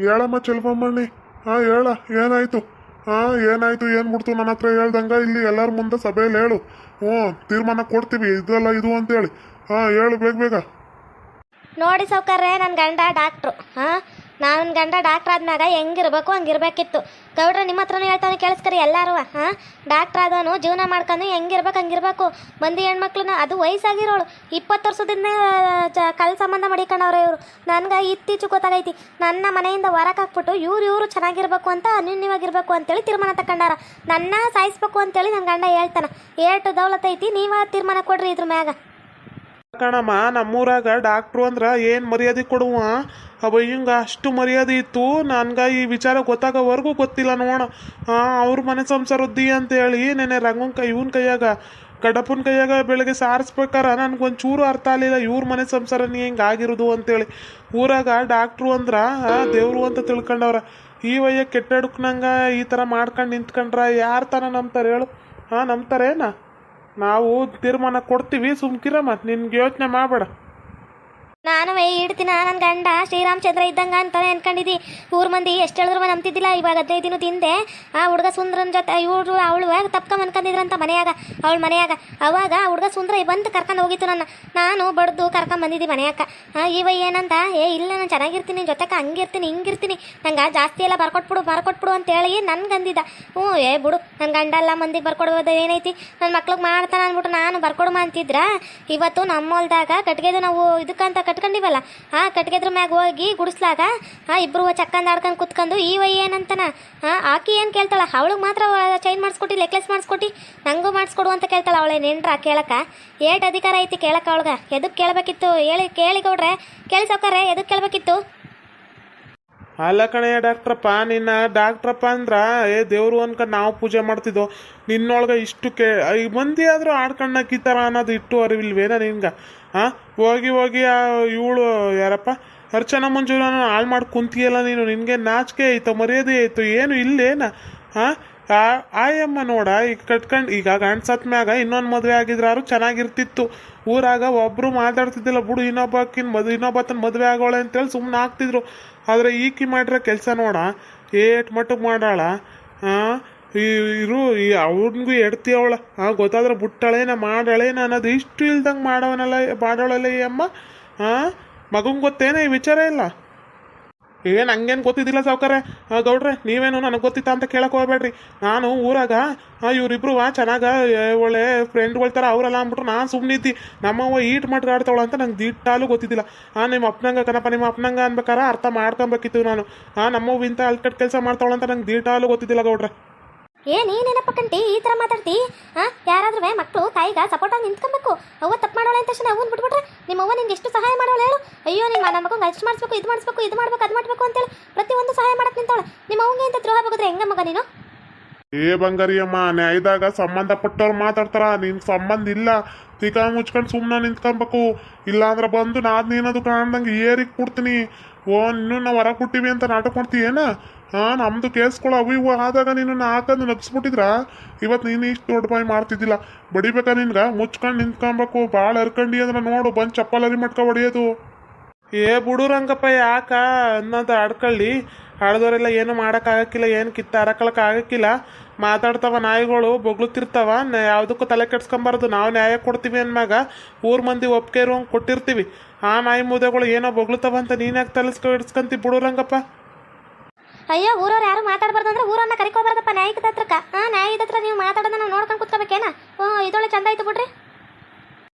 ಹೇಳಮ್ಮ ಚೆಲ್ವಮ್ಮಣ್ಣಿ ಹಾ ಹೇಳ, ಏನಾಯ್ತು? ಹಾ ಏನಾಯ್ತು? ಏನು ಬಿಡ್ತು ನನ್ನ ಹತ್ರ ಹೇಳ್ದಂಗ ಇಲ್ಲಿ ಎಲ್ಲರ ಮುಂದೆ ಸಭೆಯಲ್ಲಿ ಹೇಳು. ಹ್ಞೂ, ತೀರ್ಮಾನ ಕೊಡ್ತೀವಿ. ಇದಲ್ಲ ಇದು ಅಂತೇಳಿ. ಹಾ ಹೇಳು, ಬೇಗ ಬೇಗ. ನೋಡಿ ಸೌಕರ್ಯ ನನ್ನ ಗಂಡ ಡಾಕ್ಟ್ರು. ಹಾಂ? ನನ್ನ ಗಂಡ ಡಾಕ್ಟ್ರ್ ಆದ್ಮ್ಯಾಗ ಹೆಂಗಿರ್ಬೇಕು, ಹಂಗಿರ್ಬೇಕಿತ್ತು. ಗೌಡ್ರ ನಿಮ್ಮ ಹತ್ರನೂ ಹೇಳ್ತಾನೆ ಕೇಳಿಸ್ಕರಿ ಎಲ್ಲರೂ. ಹಾಂ? ಡಾಕ್ಟ್ರ್ ಆದವನು ಜೀವನ ಮಾಡ್ಕೊಂಡು ಹೆಂಗಿರ್ಬೇಕು, ಹಂಗಿರ್ಬೇಕು. ಮಂದಿ ಹೆಣ್ಮಕ್ಳನ್ನ ಅದು ವಯಸ್ಸಾಗಿರೋಳು. ಇಪ್ಪತ್ತು ವರ್ಷದಿಂದ ಜ ಕಲ್ ಸಂಬಂಧ ಮಡಿಕೊಂಡವ್ರೆ ಇವರು. ನನಗೆ ಇತ್ತೀಚೆಗೆ ಗೊತ್ತಾಗೈತಿ. ನನ್ನ ಮನೆಯಿಂದ ಹೊರಕ್ ಹಾಕ್ಬಿಟ್ಟು ಇವ್ರು ಇವರು ಚೆನ್ನಾಗಿರ್ಬೇಕು ಅಂತ, ಅನ್ಯೂನ್ಯವಾಗಿರ್ಬೇಕು ಅಂತೇಳಿ ತೀರ್ಮಾನ ತಗೊಂಡಾರ ನನ್ನ ಸಾಯಿಸ್ಬೇಕು ಅಂತೇಳಿ ನನ್ನ ಗಂಡ ಹೇಳ್ತಾನೆ. ಏಟು ಐತಿ, ನೀವ ತೀರ್ಮಾನ ಕೊಡ್ರಿ ಇದ್ರ ಮ್ಯಾಗ. ಕಣಮ್ಮ, ನಮ್ಮೂರಾಗ ಡಾಕ್ಟ್ರು ಅಂದ್ರೆ ಏನು ಮರ್ಯಾದೆ ಕೊಡುವ? ಅವ ಹಿಂಗೆ ಅಷ್ಟು ಮರ್ಯಾದೆ ಇತ್ತು, ನನ್ಗೆ ಈ ವಿಚಾರ ಗೊತ್ತಾಗೋವರೆಗೂ ಗೊತ್ತಿಲ್ಲ ನೋಡ. ಅವ್ರ ಮನೆ ಸಂಸಾರದ್ದು ಅಂತ ಹೇಳಿ ನೆನೆ ರಂಗನ್ ಕೈ, ಇವನ್ ಕೈಯಾಗ, ಕಡಪನ್ ಕೈಯಾಗ ಬೆಳಗ್ಗೆ ಸಾರಿಸ್ಬೇಕಾರ ನನಗೊಂದು ಚೂರು ಅರ್ಥ ಆಗಲಿಲ್ಲ, ಇವ್ರ ಮನೆ ಸಂಸಾರ ನೀ ಹೆಂಗೆ ಆಗಿರೋದು ಅಂತೇಳಿ. ಊರಾಗ ಡಾಕ್ಟ್ರು ಅಂದ್ರೆ ದೇವ್ರು ಅಂತ ತಿಳ್ಕೊಂಡವ್ರ. ಈ ವಯ್ಯ ಕೆಟ್ಟಡ್ಕನಂಗ ಈ ಥರ ಮಾಡ್ಕೊಂಡು ನಿಂತ್ಕೊಂಡ್ರ, ಯಾರು ತಾನ ನಂಬ್ತಾರೆ ಹೇಳು? ಹಾಂ ನಂಬ್ತಾರೇನಾ? ನಾವು ತೀರ್ಮಾನ ಕೊಡ್ತೀವಿ ಸುಮ್ಕಿರಮ್ಮ ನಿನ್ಗೆ ಯೋಚನೆ ಮಾಡಬೇಡ. ನಾನು ಇಡ್ತೀನ ನನ್ನ ಗಂಡ ಶ್ರೀರಾಮಚಂದ್ರ ಇದ್ದಂಗ ಅಂತಾನೆ ಅನ್ಕೊಂಡಿದ್ದಿ ಊರ್ ಮಂದಿ ಎಷ್ಟು ಹೇಳಿದ್ರು ನಂಬ್ತಿದ್ದಿಲ್ಲ ಇವಾಗ ಹದಿನೈದು ದಿನ ತಿಂದೆ. ಆ ಹುಡುಗ ಸುಂದ್ರನ ಜೊತೆ, ಇವ್ರು, ಅವಳು ತಪ್ಕೊಂಡ್ ಅಂತ ಮನೆಯಾಗ, ಅವಳ ಮನೆಯಾಗ. ಅವಾಗ ಆ ಹುಡುಗ ಸುಂದ್ರ ಬಂದು ಕರ್ಕೊಂಡು ಹೋಗಿತ್ತು ನನ್ನ. ನಾನು ಬಡ್ದು ಕರ್ಕೊಂಡು ಬಂದಿದ್ದಿ ಮನೆಯಾಗ ಇವ ಏನಂತ ಏ, ಇಲ್ಲ, ನಾನು ಚೆನ್ನಾಗಿರ್ತೀನಿ ನಿನ್ ಜೊತೆಗೆ ಹಂಗಿರ್ತೀನಿ, ಹಿಂಗಿರ್ತೀನಿ. ನಂಗೆ ಜಾಸ್ತಿ ಎಲ್ಲ ಬರ್ಕೊಟ್ಬಿಡು ಬರ್ಕೊಟ್ಬಿಡು ಅಂತ ಹೇಳಿ ನನ್ಗೆ ಅಂದಿದ್ದ ಹ್ಞೂ, ಏ, ಬಿಡು. ನನ್ನ ಗಂಡ ಎಲ್ಲ ಮಂದಿಗೆ ಬರ್ಕೊಡ್ಬೋದು, ಏನೈತಿ? ನನ್ನ ಮಕ್ಳಿಗೆ ಮಾಡ್ತಾನೆ ಅಂದ್ಬಿಟ್ಟು ನಾನು ಬರ್ಕೊಡುಮ ಅಂತಿದ್ರ, ಇವತ್ತು ನಮ್ಮ ಹೊಲ್ದಾಗ ಕಟ್ಗೆದು ನಾವು ಇದಕ್ಕಂತ ಕಟ್ಕೊಂಡಿವಲ್ಲ? ಆ, ಕಟ್ಗೆದ್ರ ಮ್ಯಾಗ ಹೋಗಿ ಗುಡಿಸ್ಲಾಗ, ಆ, ಇಬ್ರು ಚಕ್ಕಂದ ಆಡ್ಕೊಂಡು ಕುತ್ಕೊಂಡು ಈ ವೈ ಏನಂತನ? ಆ, ಆಕಿ ಏನು ಕೇಳ್ತಾಳ? ಅವಳಿಗೆ ಮಾತ್ರ ಚೈನ್ ಮಾಡಿಸ್ಕೊಟ್ಟು ನೆಕ್ಲೆಸ್ ಮಾಡಿಸ್ಕೊಟ್ಟು ನಂಗೂ ಮಾಡಿಸ್ಕೊಡು ಅಂತ ಕೇಳ್ತಾಳ ಅವಳೇ. ನೆಂಟ್ರ ಕೇಳಕ? ಏಟ್ ಅಧಿಕಾರ ಐತಿ ಕೇಳಕ ಅವಳಗ. ಎದಕ್ಕೆ ಕೇಳಬೇಕಿತ್ತು? ಹೇಳಿ ಕೇಳಿ ಗೌಡ್ರೆ ಕೇಳಿ ಎದಕ್ಕೆ ಕೇಳಬೇಕಿತ್ತು? ಅಲ್ಲ ಕಣಯ್ಯ ಡಾಕ್ಟ್ರಪ್ಪ, ನಿನ್ನ ಡಾಕ್ಟ್ರಪ್ಪ ಅಂದ್ರ, ಏ ದೇವ್ರು ಅನ್ಕ ನಾವು ಪೂಜೆ ಮಾಡ್ತಿದ್ದೋ ನಿನ್ನೊಳಗೆ ಇಷ್ಟು ಕೇ ಈ ಮಂದಿ ಆದರೂ ಆಡ್ಕೊಂಡು ಕಿತ್ತಾರ ಅನ್ನೋದು ಇಟ್ಟು ಅರಿವಿಲ್ವೇನ ನಿನ್ಗೆ? ಹಾಂ ಹೋಗಿ ಹೋಗಿ ಇವಳು ಯಾರಪ್ಪ? ಅರ್ಚನಾ ಮಂಜುಳನ ಹಾಳು ಮಾಡಿ ಕುಂತಿಯಲ್ಲ ನೀನು, ನಿನಗೆ ನಾಚಿಕೆ ಆಯ್ತು, ಮರ್ಯಾದೆ ಆಯ್ತು, ಏನು ಇಲ್ಲೇನ? ಹಾಂ ಆಯಮ್ಮ ನೋಡ, ಈಗ ಕಟ್ಕಂಡು, ಈಗ ಗಂಡ್ಸತ್ಮ್ಯಾಗ ಸತ್ ಮ್ಯಾಗ ಇನ್ನೊಂದು ಮದುವೆ ಆಗಿದ್ರಾರು ಚೆನ್ನಾಗಿರ್ತಿತ್ತು. ಊರಾಗ ಒಬ್ರು ಮಾತಾಡ್ತಿದ್ದಿಲ್ಲ, ಬಿಡು ಇನ್ನೊಬ್ಬಕಿನ್ ಮದ್ ಇನ್ನೊಬ್ಬತನ ಮದುವೆ ಆಗೋಳೆ ಅಂತೇಳಿ ಸುಮ್ಮನೆ ಆಗ್ತಿದ್ರು ಆದರೆ ಈಕಿ ಮಾಡಿರೋ ಕೆಲಸ ನೋಡ, ಏಟ್ ಮಟ್ಟಕ್ಕೆ ಮಾಡಾಳ ಇರು ಈ ಅವ್ನಿಗೂ ಎಡ್ತಿ ಅವಳ ಹಾಂ ಗೊತ್ತಾದ್ರೆ ಬಿಟ್ಟಾಳೇನ ಮಾಡಾಳೇನ ಅನ್ನೋದು ಇಷ್ಟು ಇಲ್ದಂಗೆ ಮಾಡೋನಲ್ಲ, ಮಾಡೋಳಲ್ಲ ಈ ಅಮ್ಮ ಹಾಂ ಮಗಂಗೆ ಗೊತ್ತೇನೇ ಈ ವಿಚಾರ ಇಲ್ಲ? ಏನು ಹಂಗೇನು ಗೊತ್ತಿದ್ದಿಲ್ಲ ಸಾವ್ಕಾರೆ? ಗೌಡ್ರೆ, ನೀವೇನು ನನಗೆ ಗೊತ್ತಿತ್ತ ಅಂತ ಕೇಳಕ್ಕೆ ಹೋಗ್ಬೇಡ್ರಿ. ನಾನು ಊರಾಗ ಇವರಿಬ್ರು ಚೆನ್ನಾಗ ಒಳ್ಳೆ ಫ್ರೆಂಡ್ಗಳ ಥರ ಅವರೆಲ್ಲ ಅಂದ್ಬಿಟ್ರು ನಾನು ಸುಮ್ಮನಿದ್ದಿ ನಮ್ಮವ್ವ ಈಟ್ ಮಟ್ಗಾಡ್ತಾವಳ ಅಂತ ನಂಗೆ ದಿಟ್ಟಾಲು ಗೊತ್ತಿದ್ದಿಲ್ಲ. ಆ, ನಿಮ್ಮ ಅಪ್ಪನಂಗ ಕಣಪ್ಪ, ನಿಮ್ಮ ಅಪ್ಪನಂಗ ಅನ್ಬೇಕಾರ ಅರ್ಥ ಮಾಡ್ಕೊಬೇಕಿತ್ತು ನಾನು. ಆ, ನಮ್ಮವ್ವ ಇಂಥ ಅಲ್ಕಟ್ ಕೆಲಸ ಮಾಡ್ತಾವಳ ಅಂತ ನಂಗೆ ದಿಟ್ಟಾಲು ಗೊತ್ತಿದ್ದಿಲ್ಲ ಗೌಡ್ರೆ. ಏ, ನೀನೇನಪ್ಪ ಕಂಟಿ, ಈ ಥರ ಮಾತಾಡ್ತಿ? ಹಾಂ ಯಾರಾದ್ರೂ ಮಕ್ಕಳು ತಾಯಿಗ ಸಪೋರ್ಟಾಗಿ ನಿಂತ್ಕೊಬೇಕು. ಅವ್ವ ತಪ್ಪು ಮಾಡೋಳೆ ಅಂತ ತಕ್ಷಣ ಅವ್ವನ್ ಬಿಟ್ಬಿಟ್ರೆ ನಿಮ್ಮ ಅವ್ವ ನಿಂಗೆ ಎಷ್ಟು ಸಹಾಯ ಮಾಡೋಳು ಹೇಳು. ಅಯ್ಯೋ, ನಿಮ್ಮ ನನ್ನ ಮಗಂಗೆ ಅಷ್ಟು ಮಾಡಿಸ್ಬೇಕು, ಇದು ಮಾಡಿಸ್ಬೇಕು, ಇದು ಮಾಡ್ಬೇಕು, ಅದು ಮಾಡ್ಬೇಕು ಅಂತೇಳಿ ಪ್ರತಿಯೊಂದು ಸಹಾಯ ಮಾಡಕ್ಕೆ ನಿಂತಾಳೆ. ನಿಮ್ಮ ಅವಂಗೆ ಅಂತ ದ್ರೋಹ ಬಗದ್ರೆ ಹೆಂಗ ಮಗ ನೀನು? ಏ ಬಂಗಾರಿಯಮ್ಮ, ನ್ಯಾಯದಾಗ ಸಂಬಂಧಪಟ್ಟವ್ರು ಮಾತಾಡ್ತಾರ, ನಿನ್ ಸಂಬಂಧ ಇಲ್ಲ, ತಿಕಾ ಮುಚ್ಕೊಂಡು ಸುಮ್ಮನೆ ನಿಂತ್ಕೊಬೇಕು. ಇಲ್ಲಾಂದ್ರೆ ಬಂದು ನಾದ್ ನೀನದು ಕಾಣ್ದಂಗೆ ಏರಿಗೆ ಕೊಡ್ತೀನಿ. ಓ, ಇನ್ನು ನಾವು ಹೊರ ಕೊಟ್ಟಿವಿ ಅಂತ ನಾಟಕ ಮಾಡ್ತೀಯೇನ? ಹಾಂ, ನಮ್ದು ಕೇಸ್ಗಳು ಅವು ಇವು ಆದಾಗ ನೀನು ಹಾಕಂದು ನಗ್ಸ್ಬಿಟ್ಟಿದ್ರ? ಇವತ್ತು ನೀನು ಇಷ್ಟು ದೊಡ್ಡ ಬಾಯಿ ಮಾಡ್ತಿದ್ದಿಲ್ಲ. ಬಡಿಬೇಕಾ ನಿನ್ಗ? ಮುಚ್ಕೊಂಡು ನಿಂತ್ಕೊಬೇಕು ಭಾಳ ಹರ್ಕಂಡಿ ಅಂದ್ರೆ ನೋಡು, ಬಂದು ಚಪ್ಪಲರಿ ಮಟ್ಕ ಹೊಡಿಯೋದು. ಏ ಬುಡುರಂಗಪ್ಪ ಯಾಕ ಅನ್ನೋದು ಆಡ್ಕೊಳ್ಳಿ. ಆಡ್ದವರೆಲ್ಲ ಏನು ಮಾಡೋಕ್ಕಾಗಕ್ಕಿಲ್ಲ ಏನು ಕಿತ್ತ ಹರಕಳಕ್ಕೆ ಆಗಕ್ಕಿಲ್ಲ ಮಾತಾಡ್ತಾವ ನಾಯಿಗಳು ಬೊಗ್ಳುತ್ತಿರ್ತಾವ ನ- ಯಾವುದಕ್ಕೂ ತಲೆ ಕೆಡ್ಸ್ಕೊಂಬಾರ್ದು. ನಾವು ನ್ಯಾಯ ಕೊಡ್ತೀವಿ ಅಂದ್ಮ್ಯಾಗ ಊರ್ ಮಂದಿ ಒಪ್ಪಿಗೆ ಇರುವಂಗೆ ಕೊಟ್ಟಿರ್ತೀವಿ. ಆ ನಾಯಿ ಮುದೆಗಳು ಏನೋ ಬೊಗ್ಳುತ್ತಾವ ಅಂತ ನೀನ್ಯಾಕೆ ತಲೆಸ್ಕೊ ಇಡ್ಸ್ಕೊಂತಿ ಬಿಡು ರಂಗಪ್ಪ? ಅಯ್ಯೋ ಊರವ್ರು ಯಾರು ಮಾತಾಡಬಾರ್ದು ಅಂದ್ರೆ ಊರನ್ನ ಕರಿಕೋಬಾರ್ದಪ್ಪ. ನ್ಯಾಯದ ಹತ್ರಕ್ಕ ಆ ನ್ಯಾಯದ ಹತ್ರ ನೀವು ಮಾತಾಡೋದನ್ನ ನಾವು ನೋಡ್ಕೊಂಡು ಕುತ್ಕೋಬೇಕೇನ? ಓ ಇದೊಳ್ಳೆ ಚಂದ ಆಯ್ತು ಬಿಡ್ರಿ.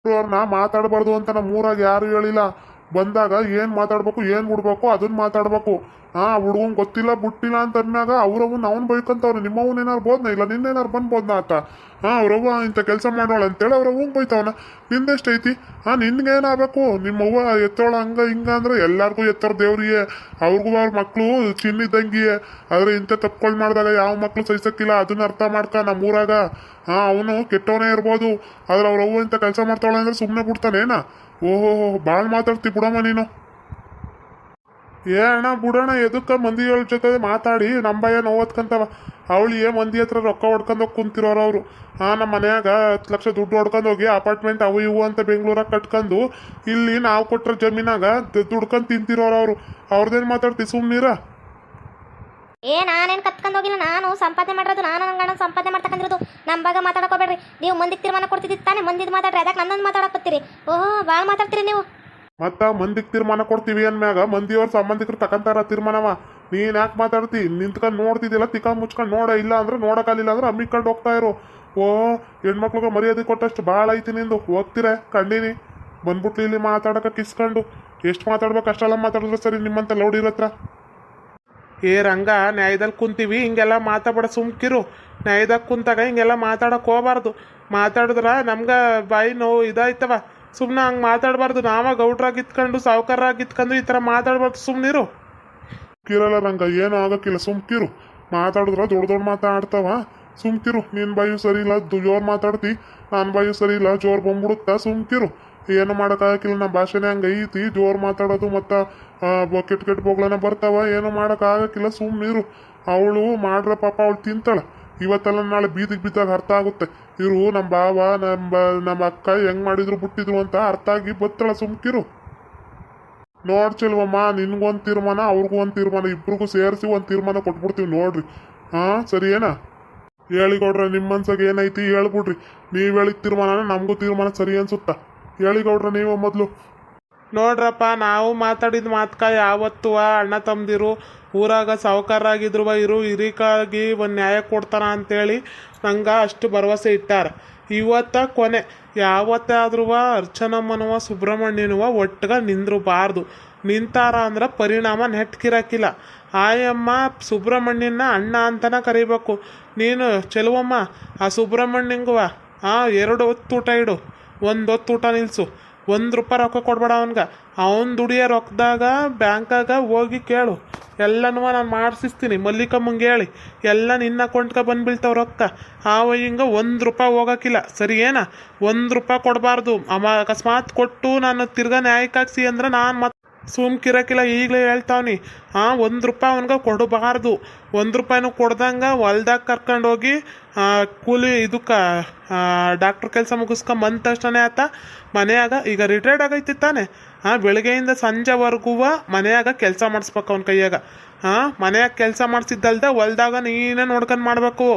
ಅವ್ರನ್ನ ಮಾತಾಡಬಾರ್ದು ಅಂತ ನಮ್ಮ ಊರಾಗ ಯಾರು ಹೇಳಿಲ್ಲ. ಬಂದಾಗ ಏನು ಮಾತಾಡ್ಬೇಕು ಏನು ಬಿಡ್ಬೇಕು ಅದನ್ನ ಮಾತಾಡ್ಬೇಕು. ಹಾ ಹುಡುಗನ್ ಗೊತ್ತಿಲ್ಲ, ಬಿಟ್ಟಿಲ್ಲ ಅಂತ ಅಂದ್ಮ್ಯಾಗ ಅವ್ರವ್ನ ಅವ್ನು ಬೈಕಂತವ್ರು ನಿಮ್ಮವ್ನ ಏನಾರು ಬೋದ್ನ? ಇಲ್ಲ ನಿನ್ನೇನಾರು ಬಂದು ಬೋದ್ನ ಆತ? ಹಾಂ ಅವ್ರವ್ವ ಇಂಥ ಕೆಲಸ ಮಾಡೋಳ ಅಂತೇಳಿ ಅವ್ರ ಅವ್ವಂಗ್ ಬೈತಾವನ ನಿಂದೆಷ್ಟೈತಿ ಹಾ ನಿನ್ಗೇನಾಗಬೇಕು ನಿಮ್ಮವ್ವ ಎತ್ತೋಳ ಹಂಗ ಹಿಂಗ ಅಂದ್ರೆ ಎಲ್ಲರಿಗೂ ಎತ್ತರ ದೇವ್ರಿಗೆ ಅವ್ರಿಗೂ ಅವ್ರ ಮಕ್ಳು ಚಿನ್ನಿದ್ದಂಗಿಯೇ. ಆದರೆ ಇಂಥ ತಪ್ಪುಗಳು ಮಾಡಿದಾಗ ಯಾವ ಮಕ್ಳು ಸಹಿಸಕ್ಕಿಲ್ಲ, ಅದನ್ನ ಅರ್ಥ ಮಾಡ್ಕ ನಮ್ಮೂರಾಗ ಹಾಂ ಅವನು ಕೆಟ್ಟವನೇ ಇರ್ಬೋದು. ಆದ್ರೆ ಅವ್ರವ್ವ ಇಂಥ ಕೆಲಸ ಮಾಡ್ತಾವಳ ಅಂದ್ರೆ ಸುಮ್ಮನೆ ಬಿಡ್ತಾನೇನಾ? ಓಹೋ ಭಾಳ ಮಾತಾಡ್ತಿ ಬಿಡಮ್ಮ ನೀನು. ಏ ಅಣ್ಣ ಬಿಡೋಣ ಎದಕ್ಕ ಮಂದಿಗಳ ಜೊತೆ ಮಾತಾಡಿ? ನಮ್ಮ ಭಯ ನೋವತ್ಕಂತವ ಅವಳು ಏ ಮಂದಿ ಹತ್ರ ರೊಕ್ಕ ಹೊಡ್ಕೊಂಡು ಹೋಗಿ ಕುಂತಿರೋರು ಅವರು. ಹಾಂ ನಮ್ಮ ಮನ್ಯಾಗ ಹತ್ತು ಲಕ್ಷ ದುಡ್ಡು ಹೊಡ್ಕೊಂಡು ಹೋಗಿ ಅಪಾರ್ಟ್ಮೆಂಟ್ ಅವು ಇವು ಅಂತ ಬೆಂಗಳೂರಾಗ ಕಟ್ಕೊಂಡು ಇಲ್ಲಿ ನಾವು ಕೊಟ್ಟರೆ ಜಮೀನಾಗ ದುಡ್ಕೊಂಡು ತಿಂತಿರೋರು ಅವರು. ಅವ್ರದ್ದೇನು ಮಾತಾಡ್ತಿ? ಸುಮ್ಮನೀರ ಏ, ನಾನೇನು ಕತ್ಕೊಂಡು ಹೋಗಿಲ್ಲ. ನಾನು ಸಂಪಾದನೆ ಮಾಡಿರೋದು, ನಾನು ನನ್ನ ಗಂಡನ ಸಂಪಾದನೆ ಮಾಡ್ತಕ್ಕಂದಿರೋದು. ನಮ್ಮ ಭಾಗ ಮಾತಾಡಕೋಬೇಡ್ರಿ ನೀವು ಮಂದಿಗೆ ತೀರ್ಮಾನ ಕೊಡ್ತಿದ್ದಿ ತಾನೇ. ಮಂದಿದ್ದು ಮಾತಾಡ್ರಿ. ಅದಕ್ಕೆ ನನ್ನೊಂದು ಮಾತಾಡಕತ್ತೀರಿ ಓಹೋ ಭಾಳ ಮಾತಾಡ್ತೀರಿ ನೀವು. ಮತ್ತ ಮಂದಿಗೆ ತೀರ್ಮಾನ ಕೊಡ್ತೀವಿ ಅಂದ್ಮ್ಯಾಗ ಮಂದಿಯವ್ರ ಸಂಬಂಧಿಕರು ತಕಂತಾರ ತೀರ್ಮಾನವ. ನೀನ್ ಯಾಕೆ ಮಾತಾಡ್ತಿ? ನಿಂತ್ಕೊಂಡು ನೋಡ್ತಿದ್ದಿಲ್ಲ ತಿಕ್ಕ ಮುಚ್ಕೊಂಡು ನೋಡ, ಇಲ್ಲ ಅಂದ್ರೆ ನೋಡಕ್ಕಾಗಲಿಲ್ಲ ಅಂದ್ರೆ ಅಮ್ಮಿಕೊಂಡು ಹೋಗ್ತಾ ಇರು. ಓ, ಹೆಣ್ಮಕ್ಳಿಗೆ ಮರ್ಯಾದೆ ಕೊಟ್ಟಷ್ಟು ಭಾಳ ಐತಿ ನಿಂದು. ಹೋಗ್ತೀರ? ಕಂಡೀನಿ. ಬಂದ್ಬಿಟ್ಲಿ ಇಲ್ಲಿ ಮಾತಾಡಕ ಕಿಸ್ಕೊಂಡು. ಎಷ್ಟು ಮಾತಾಡ್ಬೇಕು ಅಷ್ಟೆಲ್ಲ ಮಾತಾಡಿದ್ರೆ ಸರಿ ನಿಮ್ಮಂತ ಲೌಡಿರ ಹತ್ರ. ಏ ರಂಗ ನ್ಯಾಯದಲ್ಲಿ ಕುಂತೀವಿ, ಹಿಂಗೆಲ್ಲ ಮಾತಾಡ ಸುಮ್ಕಿರು. ನ್ಯಾಯದಾಗ ಕುಂತಾಗ ಹಿಂಗೆಲ್ಲ ಮಾತಾಡಕ್ ಹೋಗ್ಬಾರ್ದು. ಮಾತಾಡಿದ್ರ ನಮ್ಗೆ ಬಾಯಿ ನೋವು ಇದಾಯ್ತವ. ಸುಮ್ಮನೆ ಹಂಗೆ ಮಾತಾಡಬಾರ್ದು. ನಾವ ಗೌಡ್ರಾಗಿ ಇತ್ಕೊಂಡು ಸಾವುಕಾರಾಗಿ ಇತ್ಕೊಂಡು ಈ ಥರ ಮಾತಾಡ್ಬಾರ್ದು. ಸುಮ್ಮನಿರು ಕಿರಲ್ಲ ರಂಗ, ಏನೂ ಆಗಕ್ಕಿಲ್ಲ. ಸುಮ್ಕಿರು ಮಾತಾಡಿದ್ರೆ ದೊಡ್ಡ ದೊಡ್ಡ ಮಾತಾಡ್ತಾವ. ಸುಮ್ಕಿರು ನಿನ್ನ ಬಾಯು ಸರಿ ಇಲ್ಲ ಜೋರು ಮಾತಾಡ್ತಿ. ನನ್ನ ಬಾಯು ಸರಿ ಇಲ್ಲ ಜೋರು ಬಂದ್ಬಿಡುತ್ತಾ? ಸುಮ್ಕಿರು ಏನು ಮಾಡೋಕ್ಕಾಗಕ್ಕಿಲ್ಲ ನಮ್ಮ ಭಾಷೆನೇ ಹಂಗೆ ಐತಿ. ಜೋರು ಮಾತಾಡೋದು ಮತ್ತು ಕೆಟ್ಟ ಕೆಟ್ಟ ಬೊಗಳನ್ನ ಬರ್ತಾವ. ಏನು ಮಾಡೋಕ್ಕಾಗಕ್ಕಿಲ್ಲ ಸುಮ್ಮನಿರು ಅವಳು ಮಾಡ್ರ ಪಾಪ ಅವಳು ತಿಂತಾಳೆ. ಇವತ್ತೆಲ್ಲ ನಾಳೆ ಬೀದಿಗೆ ಬಿದ್ದಾಗ ಅರ್ಥ ಆಗುತ್ತೆ. ಇರು ನಮ್ಮ ಬಾವ ನಮ್ಮ ನಮ್ಮ ಅಕ್ಕ ಹೆಂಗ್ ಮಾಡಿದ್ರು ಬಿಟ್ಟಿದ್ರು ಅಂತ ಅರ್ಥ ಆಗಿ ಬತ್ತಳ ಸುಮ್ಕಿರು. ನೋಡ್ ಚೆಲ್ವಮ್ಮ ನಿನ್ಗೊಂದು ತೀರ್ಮಾನ, ಅವ್ರಿಗೂ ಒಂದು ತೀರ್ಮಾನ, ಇಬ್ರಿಗೂ ಸೇರಿಸಿ ಒಂದು ತೀರ್ಮಾನ ಕೊಟ್ಬಿಡ್ತೀವಿ ನೋಡ್ರಿ. ಹಾ, ಸರಿ ಏನಾ? ಹೇಳಿ ಗೌಡ್ರ ನಿಮ್ಮ ಮನ್ಸಾಗ ಏನೈತಿ ಹೇಳ್ಬಿಡ್ರಿ. ನೀವು ಹೇಳಿದ ತೀರ್ಮಾನ ನಮಗೂ ತೀರ್ಮಾನ ಸರಿ ಅನ್ಸುತ್ತಾ? ಹೇಳಿ ಗೌಡ್ರ, ನೀವು ಮೊದಲು. ನೋಡ್ರಪ್ಪ, ನಾವು ಮಾತಾಡಿದ ಮಾತ್ಕ ಯಾವತ್ತು ಅಣ್ಣ ತಮ್ಮದಿರು ಊರಾಗ ಸಾವುಕಾರಾಗಿದ್ರು ಇರು, ಹಿರಿಕಾಗಿ ಒಂದು ನ್ಯಾಯ ಕೊಡ್ತಾನ ಅಂತೇಳಿ ನಂಗೆ ಅಷ್ಟು ಭರವಸೆ ಇಟ್ಟಾರ. ಇವತ್ತ ಕೊನೆ, ಯಾವತ್ತಾದ್ರೂ ಅರ್ಚನಮ್ಮನವ ಸುಬ್ರಹ್ಮಣ್ಯನವ ಒಟ್ಟಿಗೆ ನಿಂದ್ರಬಾರ್ದು. ನಿಂತಾರ ಅಂದ್ರೆ ಪರಿಣಾಮ ನೆಟ್ಕಿರಕ್ಕಿಲ್ಲ ಆಯಮ್ಮ ಸುಬ್ರಹ್ಮಣ್ಯನ ಅಣ್ಣ ಅಂತನ ಕರಿಬೇಕು. ನೀನು, ಚೆಲುವಮ್ಮ, ಆ ಸುಬ್ರಹ್ಮಣ್ಯಂಗುವ ಆ, ಎರಡು ಹೊತ್ತು ಊಟ ಇಡು. ಒಂದು ಹೊತ್ತು ಊಟ ನಿಲ್ಸು. ಒಂದು ರೂಪಾಯಿ ರೊಕ್ಕ ಕೊಡ್ಬೇಡ ಅವನ್ಗೆ. ಅವನ್ ದುಡಿಯೋ ರೊಕ್ಕದಾಗ ಬ್ಯಾಂಕಾಗ ಹೋಗಿ ಕೇಳು. ಎಲ್ಲನೂ ನಾನು ಮಾಡಿಸಿಸ್ತೀನಿ. ಮಲ್ಲಿಕಮ್ಮಂಗೆ ಹೇಳಿ. ಎಲ್ಲ ನಿನ್ನ ಅಕೌಂಟ್ಗೆ ಬಂದ್ಬೀಳ್ತಾವ ರೊಕ್ಕ. ಆವ ಹಿಂಗೆ ಒಂದು ರೂಪಾಯಿ ಹೋಗಕ್ಕಿಲ್ಲ ಸರಿ ಏನ? ಒಂದು ರೂಪಾಯಿ ಕೊಡಬಾರ್ದು. ಅಮ ಅಕಸ್ಮಾತ್ ಕೊಟ್ಟು ನಾನು ತಿರ್ಗಾ ನ್ಯಾಯಕ್ಕಾಗ್ಸಿ ಅಂದ್ರೆ ನಾನು ಮತ್ತೆ ಸುಮ್ಕಿರಕ್ಕಿಲ್ಲ ಈಗಲೇ ಹೇಳ್ತಾವ್ನಿ. ಹಾಂ ಒಂದು ರೂಪಾಯಿ ಅವನ್ಗೆ ಕೊಡಬಾರ್ದು. ಒಂದು ರೂಪಾಯಿನೂ ಕೊಡ್ದಂಗೆ ಹೊಲ್ದಾಗ ಕರ್ಕೊಂಡೋಗಿ ಕೂಲಿ ಇದಕ್ಕೆ ಡಾಕ್ಟ್ರ್ ಕೆಲಸ ಮುಗಿಸ್ಕೊಂಡ್ ಬಂದ ತಕ್ಷಣ ಆತ ಮನೆಯಾಗ ಈಗ ರಿಟೈರ್ಡ್ ಆಗೈತಿ ತಾನೆ. ಹಾಂ ಬೆಳಗ್ಗೆಯಿಂದ ಸಂಜೆವರೆಗೂ ಮನೆಯಾಗ ಕೆಲಸ ಮಾಡಿಸ್ಬೇಕು ಅವನ ಕೈಯಾಗ. ಹಾಂ, ಮನೆಯಾಗ ಕೆಲಸ ಮಾಡಿಸಿದ್ದಲ್ದೆ ಹೊಲ್ದಾಗ ನೀನೇ ನೋಡ್ಕೊಂಡು ಮಾಡಬೇಕು.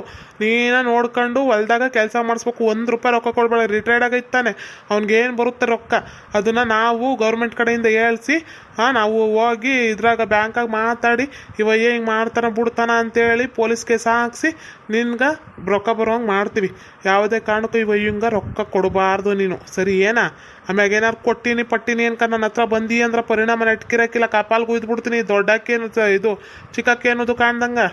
ನೀನೇ ನೋಡ್ಕೊಂಡು ಹೊಲ್ದಾಗ ಕೆಲಸ ಮಾಡಿಸ್ಬೇಕು. ಒಂದು ರೂಪಾಯಿ ರೊಕ್ಕ ಕೊಡ್ಬೇಡ ರಿಟೈರ್ಡ್ ಆಗೈತೆ ತಾನೆ ಅವ್ನಿಗೆ ಏನು ಬರುತ್ತೆ ರೊಕ್ಕ? ಅದನ್ನು ನಾವು ಗೌರ್ಮೆಂಟ್ ಕಡೆಯಿಂದ ಹೇಳ್ಸಿ, ಹಾಂ, ನಾವು ಹೋಗಿ ಇದ್ರಾಗ ಬ್ಯಾಂಕಾಗ ಮಾತಾಡಿ, ಇವ ಹಿಂಗೆ ಮಾಡ್ತಾನೆ ಬಿಡ್ತಾನ ಅಂತೇಳಿ ಪೊಲೀಸ್ ಕೇಸ್ ಹಾಕ್ಸಿ, ನಿನ್ಗೆ ರೊಕ್ಕ ಬರೋಂಗೆ ಮಾಡ್ತೀವಿ. ಯಾವುದೇ ಕಾರಣಕ್ಕೂ ಇವ ಹಿಂಗೆ ರೊಕ್ಕ ಕೊಡಬಾರ್ದು ನೀನು. ಸರಿ, ಏನಾ? ಆಮ್ಯಾಗ ಏನಾರು ಕೊಟ್ಟಿನಿ, ಪಟ್ಟಿನಿ ಅನ್ಕ ನನ್ನ ಹತ್ರ ಬಂದಿ ಅಂದ್ರೆ ಪರಿಣಾಮ ನೆಟ್ಕಿರಕ್ಕಿಲ್ಲ ಕಾಪಾಲ್ ಕುಯ್ದುಬಿಡ್ತೀನಿ ದೊಡ್ಡಕ್ಕೇನು ಇದು ಚಿಕ್ಕಕ್ಕೇನದು ಕಾಣ್ದಂಗೆ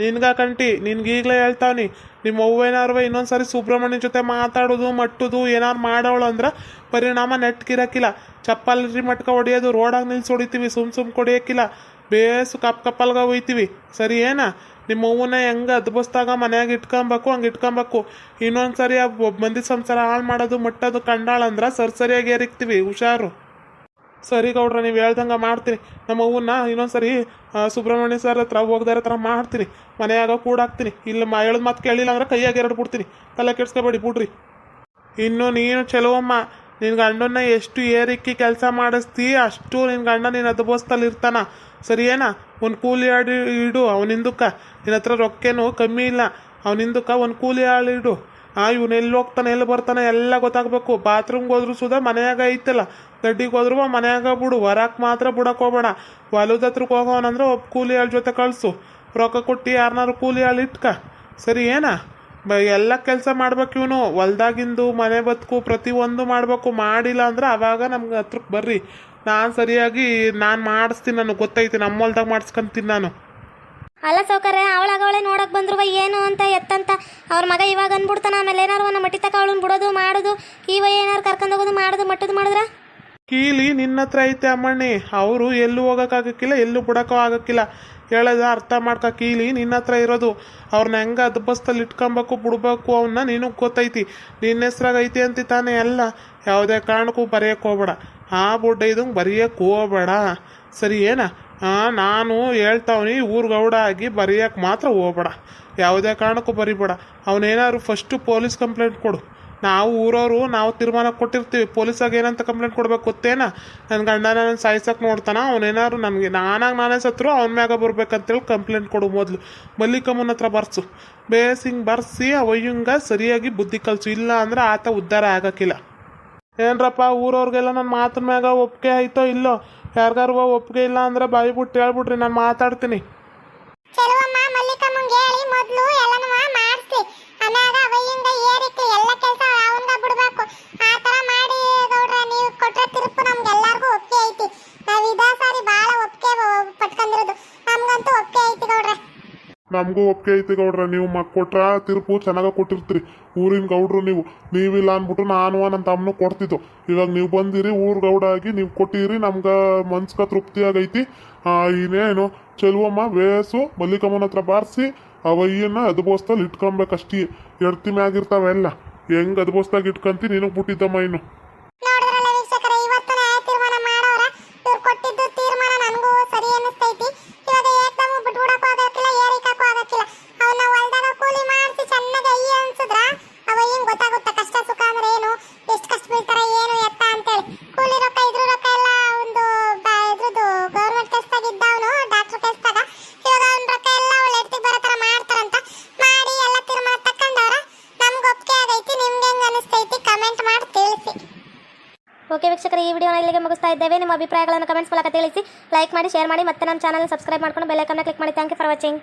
ನಿನ್ಗ ಕಂಟಿ ನಿನ್ಗೆ ಈಗಲೇ ಹೇಳ್ತಾವ್ನಿ. ನಿಮ್ಮ ಅವ್ವೇನಾರು ಇನ್ನೊಂದ್ಸರಿ ಸುಬ್ರಹ್ಮಣ್ಯ ಜೊತೆ ಮಾತಾಡೋದು, ಮಟ್ಟುದು, ಏನಾರು ಮಾಡೋಳು ಅಂದ್ರೆ ಪರಿಣಾಮ ನೆಟ್ಕಿರಕ್ಕಿಲ್ಲ ಚಪ್ಪಲ್ರಿ ಮಟ್ಕ ಹೊಡಿಯೋದು, ರೋಡಾಗ ನಿಲ್ಸಿ ಹೊಡಿತೀವಿ ಸುಮ್ ಸುಮ್ ಕೊಡಿಯಕ್ಕಿಲ್ಲ ಬೇಸು ಕಪ್ ಕಪ್ಪಲ್ಗ ಒಯ್ತೀವಿ ಸರಿ ಏನ? ನಿಮ್ಮ ಅವ್ವನ ಹೆಂಗೆ ಅದ್ಬಸ್ದಾಗ ಮನ್ಯಾಗ ಇಟ್ಕೊಬೇಕು ಹಂಗೆ ಇಟ್ಕೊಬೇಕು. ಇನ್ನೊಂದ್ಸರಿ ಆ ಒಬ್ಬ ಮಂದಿ ಸಂಸಾರ ಹಾಳು ಮಾಡೋದು ಮುಟ್ಟೋದು ಕಂಡಾಳಂದ್ರೆ ಸರ್ ಸರಿಯಾಗಿ ಏರಿಕ್ತೀವಿ ಹುಷಾರು. ಸರಿ ಗೌಡ್ರ ನೀವು ಹೇಳ್ದಂಗೆ ಮಾಡ್ತೀನಿ. ನಮ್ಮ ಅವ್ವನ್ನ ಇನ್ನೊಂದ್ಸರಿ ಆ, ಸುಬ್ರಹ್ಮಣ್ಯ ಸರ್ ಹತ್ರ ಹೋಗ್ದಾರ ಹತ್ರ ಮಾಡ್ತೀನಿ. ಮನೆಯಾಗ ಕೂಡಾಕ್ತೀನಿ. ಇಲ್ಲಿ ಮಾ ಹೇಳೋದು ಮಾತು ಕೇಳಿಲ್ಲ ಅಂದ್ರೆ ಕೈಯಾಗ ಎರಡು ಬಿಡ್ತೀನಿ. ತಲೆ ಕೆಡ್ಸ್ಕೊಬೇಡಿ ಬಿಡ್ರಿ. ಇನ್ನು ನೀನು ಚೆಲುವಮ್ಮ ನಿನ್ನ ಗಂಡನ್ನ ಎಷ್ಟು ಏರಿಕ್ಕಿ ಕೆಲಸ ಮಾಡಿಸ್ತಿ, ಅಷ್ಟು ನಿನ್ನ ಗಂಡ ನಿನ್ನ ಅದ್ಬೋಸ್ತಲ್ಲಿ ಇರ್ತಾನ. ಸರಿ ಏನಾ ಒಂದು ಕೂಲಿ ಆಡಿ ಇಡು ಅವನಿಂದಕ್ಕ ನಿನ್ನ ಹತ್ರ ರೊಕ್ಕೇನು ಕಮ್ಮಿ ಇಲ್ಲ. ಅವನಿಂದಕ್ಕ ಒಂದು ಕೂಲಿ ಆಳು ಇಡು. ಆ, ಇವನು ಎಲ್ಲಿ ಹೋಗ್ತಾನೆ, ಎಲ್ಲಿ ಬರ್ತಾನೆ ಎಲ್ಲ ಗೊತ್ತಾಗಬೇಕು. ಬಾತ್ರೂಮ್ಗೆ ಹೋದ್ರು ಸುಧಾ ಮನೆಯಾಗ ಐತಲ್ಲ. ಗಡ್ಡಿಗೆ ಹೋದ್ರು ಮನೆಯಾಗ ಬಿಡು. ಹೊರಕ್ಕೆ ಮಾತ್ರ ಬಿಡಕ್ಕೆ ಹೊಲದ ಹತ್ರಕ್ಕೆ ಹೋಗೋನಂದ್ರೆ ಒಬ್ಬ ಕೂಲಿ ಆಳ್ ಜೊತೆ ಕಳಿಸು. ರೊಕ್ಕ ಕೊಟ್ಟು ಯಾರನ್ನಾರು ಕೂಲಿ ಆಳು ಇಟ್ಕ. ಸರಿ ಏನಾ ಎಲ್ಲ ಕೆಲಸ ಮಾಡ್ಬೇಕು ಇವನು. ಹೊಲ್ದಾಗಿಂದು ಮನೆ ಬದುಕು ಪ್ರತಿಯೊಂದು ಮಾಡಬೇಕು. ಮಾಡಿಲ್ಲ ಅಂದ್ರೆ ಅವಾಗ ನಮ್ಗೆ ಹತ್ರಕ್ಕೆ ಬರ್ರಿ. ನಾನು ಸರಿಯಾಗಿ ನಾನು ಮಾಡಿಸ್ತೀನಿ ನನಗೆ ಗೊತ್ತೈತಿ ನಮ್ಮ ಹೊಲ್ದಾಗ ಮಾಡಿಸ್ಕೊಂತೀನಿ ನಾನು. ಅಲ್ಲ ಸೌಕರ್ಯ ಅವಳಾಗವಳೆ ನೋಡಕ್ ಬಂದ್ರು ಏನು ಅಂತ ಎತ್ತಂತ. ಅವ್ರ ಮಗ ಇವಾಗ ಅಂದ್ಬಿಡ್ತಾನ, ಆಮೇಲೆ ಏನಾರು ಮಟ್ಟಿ ತಕ ಅವಳನ್ನ ಬಿಡೋದು, ಮಾಡೋದು ಇವ ಏನಾರು ಕರ್ಕೊಂಡೋಗೋದು ಮಾಡೋದು, ಮಟ್ಟದು ಮಾಡಿದ್ರ? ಕೀಲಿ ನಿನ್ನ ಹತ್ರ ಐತೆ ಅಮ್ಮಣ್ಣಿ, ಅವರು ಎಲ್ಲೂ ಹೋಗೋಕ್ಕಾಗಕ್ಕಿಲ್ಲ, ಎಲ್ಲೂ ಬಿಡೋಕ್ಕೂ ಆಗೋಕ್ಕಿಲ್ಲ. ಹೇಳೋದ ಅರ್ಥ ಮಾಡ್ಕ ಕೀಲಿ ನಿನ್ನ ಹತ್ರ ಇರೋದು. ಅವ್ರನ್ನ ಹೆಂಗೆ ಅದಬಸ್ತಲ್ಲಿ ಇಟ್ಕೊಬೇಕು, ಬಿಡ್ಬೇಕು ಅವನ್ನ ನಿನಗೆ ಗೊತ್ತೈತಿ. ನಿನ್ನ ಹೆಸ್ರಾಗ ಐತಿ ಅಂತ ತಾನೇ ಎಲ್ಲ ಯಾವುದೇ ಕಾರಣಕ್ಕೂ ಬರೆಯಕ್ಕೆ ಹೋಗ್ಬೇಡ. ಆ ಬುಡ್ಡ ಇದಂಗೆ ಬರೆಯಕ್ಕೆ ಹೋಗ್ಬೇಡ. ಸರಿ ಏನ? ಹಾಂ ನಾನು ಹೇಳ್ತಾವ್ನಿ, ಊರು ಗೌಡ ಆಗಿ ಬರೆಯಕ್ಕೆ ಮಾತ್ರ ಹೋಗ್ಬೇಡ. ಯಾವುದೇ ಕಾರಣಕ್ಕೂ ಬರಿಬೇಡ. ಅವನೇನಾದ್ರು ಫಸ್ಟು ಪೊಲೀಸ್ ಕಂಪ್ಲೇಂಟ್ ಕೊಡು. ನಾವು ಊರವರು, ನಾವು ತೀರ್ಮಾನ ಕೊಟ್ಟಿರ್ತೀವಿ. ಪೊಲೀಸಾಗ ಏನಂತ ಕಂಪ್ಲೇಂಟ್ ಕೊಡ್ಬೇಕು ಗೊತ್ತೇನ? ನನ್ನ ಗಂಡ ನನ್ನ ಸಾಯ್ಸಕ್ಕೆ ನೋಡ್ತಾನ, ಅವನೇನಾದ್ರು ನನಗೆ ನಾನಾಗ ನಾನೇ ಸತ್ರು, ಅವನ ಮ್ಯಾಗ ಬರ್ಬೇಕಂತೇಳಿ ಕಂಪ್ಲೇಂಟ್ ಕೊಡು ಮೊದಲು. ಮಲ್ಲಿಕಮ್ಮನ ಹತ್ರ ಬರ್ಸು. ಬೇಸ್ ಹಿಂಗೆ ಬರ್ಸಿ, ಅವಯ್ಯಂಗ ಸರಿಯಾಗಿ ಬುದ್ಧಿ ಕಲಿಸು. ಇಲ್ಲ ಅಂದ್ರೆ ಆತ ಉದ್ಧಾರ ಆಗಕ್ಕಿಲ್ಲ ಏನ್ರಪ್ಪ, ಊರವ್ರಿಗೆಲ್ಲ ನನ್ನ ಮಾತಿನ ಮ್ಯಾಗ ಒಪ್ಪಿಗೆ ಆಯ್ತೋ ಇಲ್ಲೋ? ಯಾರಿಗಾರು ಒಪ್ಪಿಗೆ ಇಲ್ಲ ಅಂದ್ರೆ ಬಾಯಿ ಬಿಟ್ಟು ಹೇಳ್ಬಿಟ್ರಿ, ನಾನು ಮಾತಾಡ್ತೀನಿ. ನಮಗೂ ಒಪ್ಪಿಗೆ ಐತಿ ಗೌಡ್ರ ನೀವು ಮಕ್ ಕೊಟ್ರ ತಿರುಪು ಚೆನ್ನಾಗ ಕೊಟ್ಟಿರ್ತೀರಿ. ಊರಿನ ಗೌಡ್ರು ನೀವು. ನೀವಿಲ್ಲ ಅಂದ್ಬಿಟ್ಟು ನಾನು ನನ್ನ ತಮ್ಮನು ಕೊಡ್ತಿದ್ದು. ಇವಾಗ ನೀವು ಬಂದಿರಿ ಊರ್ ಗೌಡ ಆಗಿ ನೀವು ಕೊಟ್ಟಿರಿ ನಮ್ಗೆ ಮನ್ಸ್ಕ ತೃಪ್ತಿ ಆಗೈತಿ. ಆ, ಇನ್ನೇನು ಚೆಲುವಮ್ಮ ವೇಸು ಮಲ್ಲಿಕಮ್ಮನ ಹತ್ರ ಬಾರಿಸಿ ಅವಯ್ಯನ್ನ ಅದ್ಬೋಸ್ತಲ್ಲಿ ಇಟ್ಕೊಬೇಕಷ್ಟೇ. ಎಡ್ತಿ ಮ್ಯಾಗಿರ್ತಾವೆಲ್ಲ ಹೆಂಗ್ ಅದ್ಬೋಸ್ದಾಗ ಇಟ್ಕೊಂತಿ ನಿನಗೆ ಬಿಟ್ಟಿದ್ದಮ್ಮ ಇನ್ನು. ಮುಗಿಸ್ತಾ ಇದ್ದೇವೆ. ನಿಮ್ಮ ಅಭಿಪ್ರಾಯಗಳನ್ನು ಕಮೆಂಟ್ಸ್ ಮೂಲಕ ತಿಳಿಸಿ. ಲೈಕ್ ಮಾಡಿ, ಶೇರ್ ಮಾಡಿ ಮತ್ತೆ ನಮ್ಮ ಚಾನಲ್ ಸಬ್ಸ್ಕ್ರೈಬ್ ಮಾಡ್ಕೊಂಡು ಬೆಲ್ಲೈಕನ್ನ ಕ್ಲಿಕ್ ಮಾಡಿ. Thank you for watching